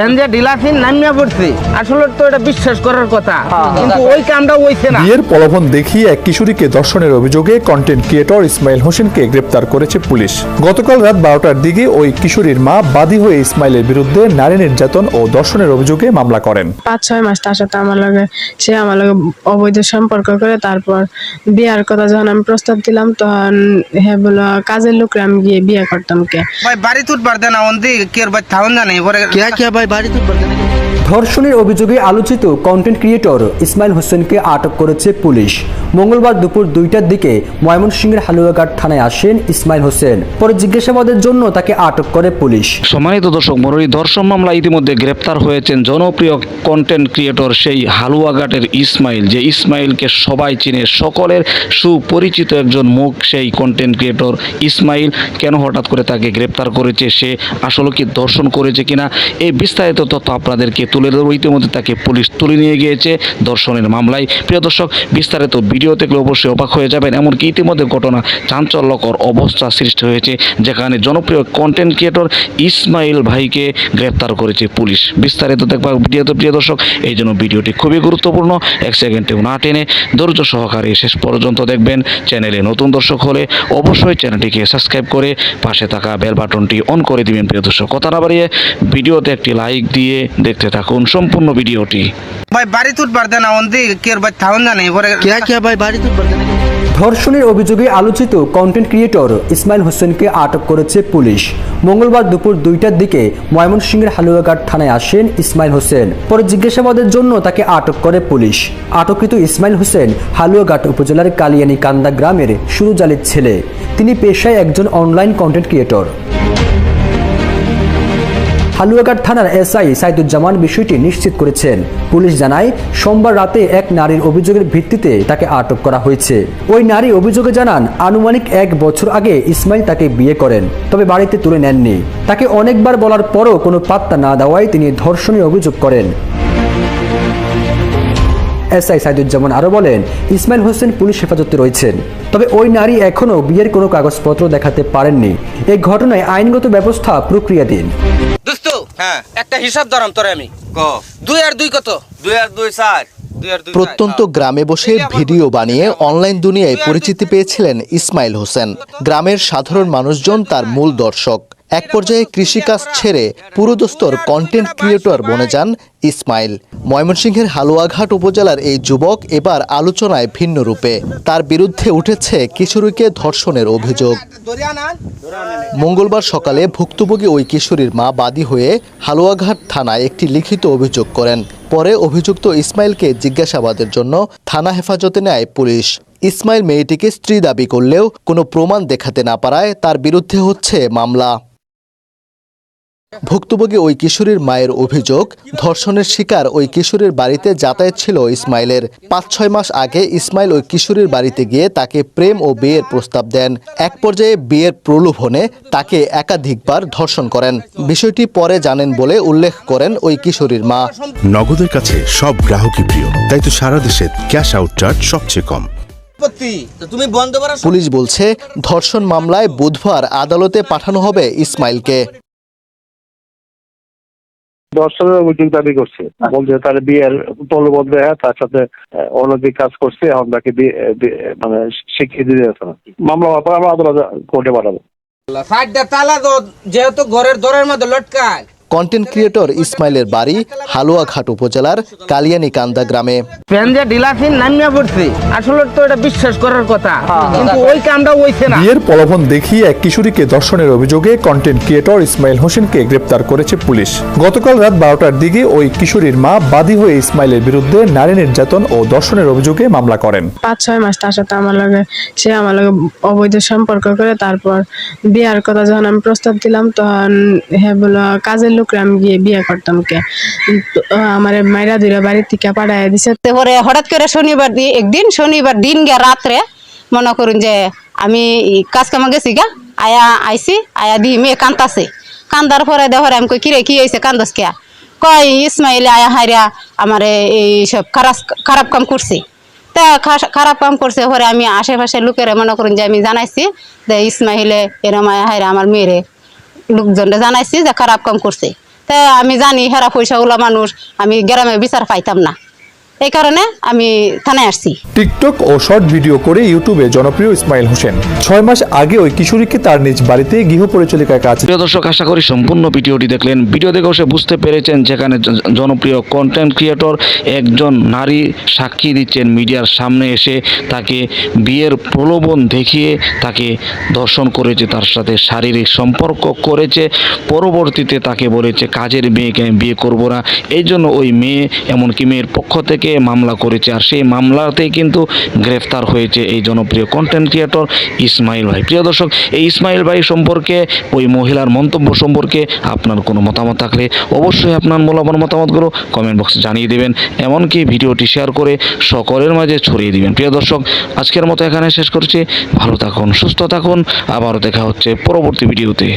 যে হ্যাঁ, হ্যাঁ, দর্শনের অভিযোগে মামলা করেন। পাঁচ ছয় মাস তার সাথে আমার লগে সে আমার লগে অবৈধ সম্পর্ক করে তারপর বিয়ার কথা যখন আমি প্রস্তাব দিলাম তখন হ্যাঁ বলো কাজের লোকরা আমি গিয়ে বিয়ে করতাম কে? ভাই বাড়ি তুট পারতে না অন্দি কের ভাই থাউন জানে পরে কে কে ভাই बारी तो पड़ते नहीं ধর্ষণের অভিযোগে আলোচিত কন্টেন্ট ক্রিয়েটর ইসমাইল হোসেনকে আটক করেছে পুলিশ। মঙ্গলবার দুপুর দুইটার দিকে ময়মনসিংহের হালুয়াঘাট থানায় আসেন ইসমাইল হোসেন। পরে জিজ্ঞাসাবাদের জন্য তাকে আটক করে পুলিশ। সম্মানিত দর্শক মরুরি ধর্ষণ মামলা ইতিমধ্যে গ্রেপ্তার হয়েছেন জনপ্রিয় কন্টেন্ট ক্রিয়েটর সেই হালুয়াঘাটের ইসমাইল, যে ইসমাইলকে সবাই চিনে। সকলের সুপরিচিত একজন মুখ সেই কন্টেন্ট ক্রিয়েটর ইসমাইল। কেন হঠাৎ করে তাকে গ্রেপ্তার করেছে, সে আসলে কি ধর্ষণ করেছে কিনা, এই বিস্তারিত তথ্য আপনাদেরকে তুলে ধরবো ইতিমধ্যে তাকে পুলিশ তুলে নিয়ে গিয়েছে ধর্ষণের মামলায়। প্রিয় দর্শক, বিস্তারিত ভিডিও দেখলে অবশ্যই অবাক হয়ে যাবেন, এমনকি ইতিমধ্যে ঘটনা চাঞ্চল্যকর অবস্থা সৃষ্টি হয়েছে, যেখানে জনপ্রিয় কন্টেন্ট ক্রিয়েটর ইসমাইল ভাইকে গ্রেপ্তার করেছে পুলিশ। বিস্তারিত দেখবার ভিডিওতে, প্রিয় দর্শক, এই জন্য ভিডিওটি খুবই গুরুত্বপূর্ণ। এক সেকেন্ডেও না টেনে ধৈর্য সহকারে শেষ পর্যন্ত দেখবেন। চ্যানেলে নতুন দর্শক হলে অবশ্যই চ্যানেলটিকে সাবস্ক্রাইব করে পাশে থাকা বেল বাটনটি অন করে দিবেন, প্রিয় দর্শক। কথা না বাড়িয়ে ভিডিওতে একটি লাইক দিয়ে দেখতে থাকুন। দেখুন সম্পূর্ণ ভিডিওটি। ভাই বাড়ি তুটবার দেনা অন্দি কের ভাই থাউন জানে পরে কে কে ভাই বাড়ি তুটবার দেনা? ধর্ষণের অভিযোগে আলোচিত কন্টেন্ট ক্রিয়েটর ইসমাইল হোসেনকে আটক করেছে পুলিশ। মঙ্গলবার দুপুর দুইটার দিকে ময়মনসিংহের হালুয়াঘাট থানায় আসেন ইসমাইল হোসেন। পরে জিজ্ঞাসাবাদের জন্য তাকে আটক করে পুলিশ। আটককৃত ইসমাইল হোসেন হালুয়াঘাট উপজেলার কালিয়ানি কান্দা গ্রামের সুরুজালের ছেলে। তিনি পেশায় একজন অনলাইন কন্টেন্ট ক্রিয়েটর হালুয়াঘাট থানার এসআই সাইদুজ্জামান বিষয়টি নিশ্চিত করেছেন। পুলিশ জানায়, সোমবার রাতে এক নারীর অভিযোগের ভিত্তিতে তাকে আটক করা হয়েছে। ওই নারী অভিযোগে জানান, আনুমানিক এক বছর আগে ইসমাইল তাকে বিয়ে করেন, তবে বাড়িতে তুলে নেননি। তাকে অনেকবার বলার পরও কোনো পাত্তা না দেওয়ায় তিনি ধর্ষণের অভিযোগ করেন। এসআই সাইদুজ্জামান আরও বলেন, ইসমাইল হোসেন পুলিশ হেফাজতে রয়েছেন, তবে ওই নারী এখনও বিয়ের কোনো কাগজপত্র দেখাতে পারেননি। এই ঘটনায় আইনগত ব্যবস্থা প্রক্রিয়াধীন। হ্যাঁ। একটা হিসাব ধরাম তোরে আমি। দুই আর দুই কত? দুই আর দুই চার। প্রত্যন্ত গ্রামে বসে ভিডিও বানিয়ে অনলাইন দুনিয়ায় পরিচিতি পেয়েছিলেন ইসমাইল হোসেন গ্রামের সাধারণ মানুষজন তার মূল দর্শক। এক পর্যায়ে কৃষিকাজ ছেড়ে পুরোদস্তর কন্টেন্ট ক্রিয়েটর বনে যান ইসমাইল। ময়মনসিংহের হালুয়াঘাট উপজেলার এই যুবক এবার আলোচনায় ভিন্ন রূপে। তার বিরুদ্ধে উঠেছে কিশোরীকে ধর্ষণের অভিযোগ। মঙ্গলবার সকালে ভুক্তভোগী ওই কিশোরীর মা বাদী হয়ে হালুয়াঘাট থানায় একটি লিখিত অভিযোগ করেন। পরে অভিযুক্ত ইসমাইলকে জিজ্ঞাসাবাদের জন্য থানা হেফাজতে নেয় পুলিশ। ইসমাইল মেয়েটিকে স্ত্রী দাবি করলেও কোনো প্রমাণ দেখাতে না পারায় তার বিরুদ্ধে হচ্ছে মামলা। ভুক্তভোগী ওই কিশোরীর মায়ের অভিযোগ ধর্ষণের শিকার ওই কিশোরীর বাড়িতে যাতায়াত ছিল ইসমাইলের। পাঁচ ছয় মাস আগে ইসমাইল ওই কিশোরীর বাড়িতে গিয়ে তাকে প্রেম ও বিয়ের প্রস্তাব দেন। এক পর্যায়ে বিয়ের প্রলোভনে তাকে একাধিকবার ধর্ষণ করেন। বিষয়টি পরে জানেন বলে উল্লেখ করেন ওই কিশোরীর মা। নগদের কাছে সব গ্রাহকই প্রিয় তাই তো সারা দেশে ক্যাশ আউট চার্জ সবচেয়ে কম। পুলিশ বলছে ধর্ষণ মামলায় বুধবার আদালতে পাঠানো হবে ইসমাইলকে। দর্শনের অভিযোগ দাবি করছে। বলছে তার বিয়ের প্রলোভন দেয় তার সাথে অনৈতিক কাজ করছে এখন তাকে মানে শিখিয়ে দিতে যাচ্ছে না। মামলা হওয়ার পর আমরা আদালত কোর্টে পাঠাবো। সাইডটা তালা যেহেতু ঘরের দরের মধ্যে লটকায় কন্টেন্ট ক্রিয়েটর ইসমাইলের বাড়ি হালুয়াঘাট উপজেলার কালিয়ানি কান্দা গ্রামে যে ডিলাফিন নামিয়া পড়ছে আসলে তো এটা বিশ্বাস করার কথা কিন্তু ওই কামটা হইছে না। বিয়ের প্রলোভন দেখিয়ে এক কিশোরীকে ধর্ষণের অভিযোগে কন্টেন্ট ক্রিয়েটর ইসমাইল হোসেনকে গ্রেপ্তার করেছে পুলিশ। গতকাল রাত বারোটার দিকে ওই কিশোরীর মা বাদী হয়ে ইসমাইলের বিরুদ্ধে নারী নির্যাতন ও ধর্ষণের অভিযোগে মামলা করেন। পাঁচ ছয় মাস তার সাথে আমার লগে সে আমার লগে অবৈধ সম্পর্ক করে তারপর বিয়ার কথা যখন আমি প্রস্তাব দিলাম তখন হ্যাঁ বলো কাজের আমি গিয়ে বিয়ে করতাম কে? আমার মাইরা দুইরা বাড়ির থেকে পাঠায় দিছে। তারপরে হঠাৎ করে শনিবার দিয়ে একদিন শনিবার দিন গিয়া রাত্রে মনে করুন যে আমি কাজ কামা গেছি গা, আয়া আইসি আয়া দি মেয়ে কান্দাছে। কান্দার পরে দেহরে আমি কই, কিরে, কি হয়েছে কান্দস কে? কয়, ইসমাইল, আয়া হাইরা আমার এই সব খারাপ খারাপ কাম করছে। তা খারাপ কাম করছে পরে আমি আশেপাশে লোকেরা মনে করুন যে আমি জানাইছি যে ইসমাইলে এরম আয়া হাইরা আমার মেয়েরে লোকজনরে জানাইছি যে খারাপ কাম করছে। তা আমি জানি হেরা ওলা মানুষ, আমি গ্রামে বিচার পাইতাম না। এই কারণে আমি থানায় আসছি। টিকটক ও শর্ট ভিডিও করে ইউটিউবে জনপ্রিয় ইসমাইল হোসেন। ছয় মাস আগে ওই কিশোরীকে তার নিজ বাড়িতে গৃহ পরিচালিকার কাছে প্রিয় দর্শক আশা করি সম্পূর্ণ ভিডিওটি দেখলেন। ভিডিও দেখে সে বুঝতে পেরেছেন যেখানে জনপ্রিয় কন্টেন্ট ক্রিয়েটর একজন নারী সাক্ষী দিচ্ছেন মিডিয়ার সামনে এসে তাকে বিয়ের প্রলোভন দেখিয়ে তাকে ধর্ষণ করেছে তার সাথে শারীরিক সম্পর্ক করেছে পরবর্তীতে তাকে বলেছে কাজের মেয়েকে আমি বিয়ে করব না। এই জন্য ওই মেয়ে এমনকি মেয়ের পক্ষ থেকে মামলা করেছে আর সেই মামলাতেই কিন্তু গ্রেফতার হয়েছে এই জনপ্রিয় কন্টেন্ট ক্রিয়েটর ইসমাইল ভাই। প্রিয় দর্শক, এই ইসমাইল ভাই সম্পর্কে, ওই মহিলার মন্তব্য সম্পর্কে আপনার কোনো মতামত থাকলে অবশ্যই আপনার মূল্যবান মতামতগুলো কমেন্ট বক্সে জানিয়ে দেবেন, এমনকি ভিডিওটি শেয়ার করে সকলের মাঝে ছড়িয়ে দিবেন। প্রিয় দর্শক, আজকের মতো এখানে শেষ করছি। ভালো থাকুন, সুস্থ থাকুন। আবারও দেখা হচ্ছে পরবর্তী ভিডিওতে